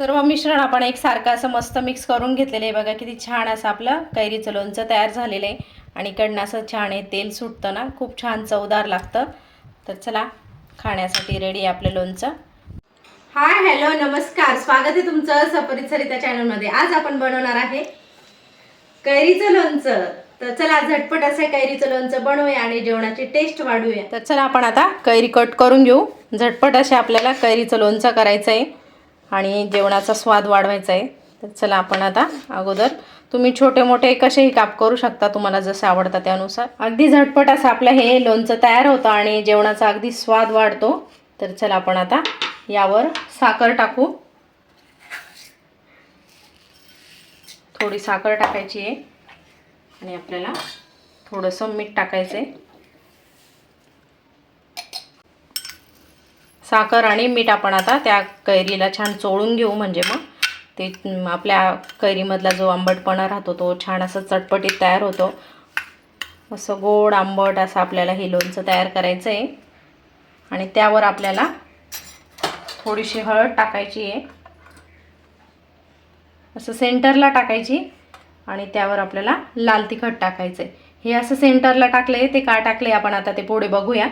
सर्व मिश्रण आपण एक सारखं असं मस्त मिक्स करून घेतलेलं आहे. बघा किती छान असं आपलं कैरीचं लोणचं तयार झालेलं आहे. आणि इकडनं असं छान आहे तेल सुटतं ना खूप छान चवदार लागतं. तर चला खाण्यासाठी रेडी आहे आपलं लोणचं. हाय हॅलो नमस्कार. स्वागत आहे तुमचं सपरित सरिता चॅनलमध्ये आज आपण बनवणार आहे कैरीचं लोणचं. तर चला झटपट असं कैरीचं लोणचं बनवूया आणि जेवणाची टेस्ट वाढवूया. तर चला आपण आता कैरी कट करून घेऊ. झटपट असे आपल्याला कैरीचं लोणचं करायचं आहे आणि जेवणाचा स्वाद वाढवायचा आहे. तर चला आपण आता अगोदर तुम्ही छोटे मोठे कसेही काप करू शकता तुम्हाला जसं आवडतं त्यानुसार. अगदी झटपट असं आपलं हे लोणचं तयार होतं आणि जेवणाचा अगदी स्वाद वाढतो. तर चला आपण आता यावर साखर टाकू. थोडी साखर टाकायची आहे आणि आपल्याला थोडंसं मीठ टाकायचं आहे साखर आणि मीठ आपण आता त्या कैरीला छान चोळून घेऊ म्हणजे मग. ते आपल्या कैरीमधला जो आंबटपणा राहतो तो छान असं चटपटीत तयार होतो. असं गोड आंबट असं आपल्याला हे लोणचं तयार करायचं आहे आणि त्यावर आपल्याला थोडीशी हळद टाकायची आहे. असं सेंटरला टाकायची आणि त्यावर आपल्याला लाल तिखट टाकायचं आहे हे असं सेंटरला टाकलं आहे ते का टाकले आपण आता ते पुढे बघूया.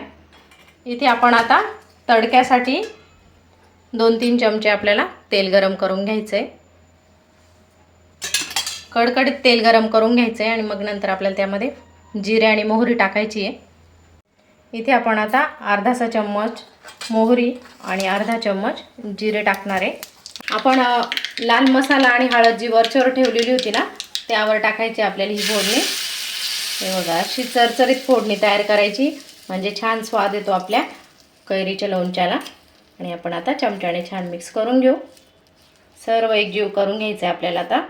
इथे आपण आता तडक्यासाठी दोन तीन चमचे आपल्याला तेल गरम करून घ्यायचं आहे कडकडीत तेल गरम करून घ्यायचं आहे आणि मग नंतर आपल्याला त्यामध्ये जिरे आणि मोहरी टाकायची आहे. इथे आपण आता अर्धासा चम्मच मोहरी आणि अर्धा चम्मच जिरे टाकणार आहे. आपण लाल मसाला आणि हळद जी वरच्यावर ठेवलेली होती ना त्यावर टाकायची आपल्याला ही फोडणी. हे बघा अशी चरचरीत फोडणी तयार करायची. म्हणजे छान स्वाद येतो आपल्या. कैरीच्या लोणच्याला. आणि आपण आता चमच्याने छान मिक्स करून घेऊ. सर्व एकजीव करून घ्यायचं आहे आपल्याला आता.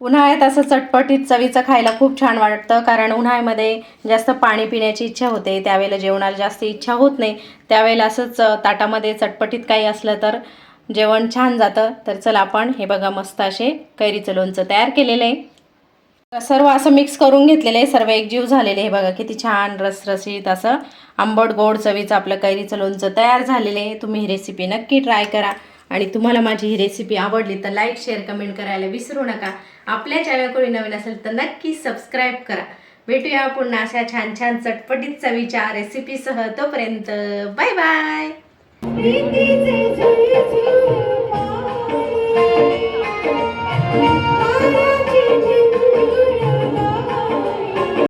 उन्हाळ्यात असं चटपटीत चवीचं खायला खूप छान वाटतं कारण उन्हाळ्यामध्ये जास्त पाणी पिण्याची इच्छा होते त्यावेळेला जेवणाला जास्त इच्छा होत नाही. त्यावेळेला असंच ताटामध्ये चटपटीत काही असलं तर जेवण छान जातं. तर चला आपण हे बघा मस्त असे कैरीचं लोणचं तयार केलेलं आहे. सर्व असं मिक्स करून घेतलेलं आहे. सर्व एकजीव झालेले आहे. बघा किती छान रसरशीत असं आंबट गोड चवीचं आपलं कैरीचं लोणचं तयार झालेलं आहे. तुम्ही ही रेसिपी नक्की ट्राय करा. आणि तुम्हाला माझी ही रेसिपी आवडली तर लाईक शेअर कमेंट करायला विसरू नका. आपल्या चॅनल कोणी नवीन असेल तर नक्की सबस्क्राईब करा. भेटूया पुन्हा अशा छान छान चटपटीत चवीच्या रेसिपीसह तोपर्यंत. बाय बाय প্রীতি যে ঝুড়ি ঝুড়ি